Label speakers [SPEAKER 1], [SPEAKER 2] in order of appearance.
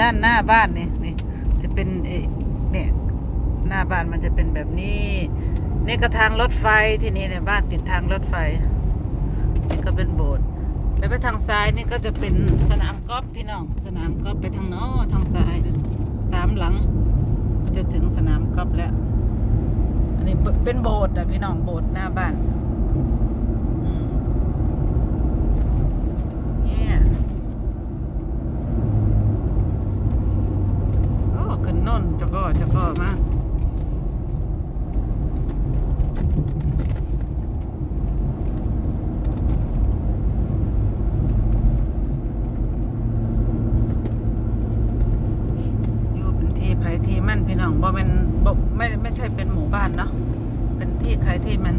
[SPEAKER 1] ด้านหน้าบ้านเนี่นี่จะเป็นเออเนี่ยหน้าบ้านมันจะเป็นแบบนี้นี่ก็ทางรถไฟที่นี่เนี่ยบ้านติดทางรถไฟนี่ก็เป็นโบสถ์แล้วไปทางซ้ายนี่ก็จะเป็นสนามกอล์ฟพี่น้องสนามกอล์ฟไปทางโน้ทางซ้ายสามหลัง ก็จะถึงสนามกอล์ฟแล้ว อันนี้เป็นโบสถ์อะพี่น้องโบสถ์หน้าบ้านอืมเนี่ยโอนจะก็จะก็มาอยู่เป็นที่ไผที่มั่นพี่น้องบ่เป็นบ่ไม่ไม่ใช่เป็นหมู่บ้านเนาะเป็นที่ใครที่มัน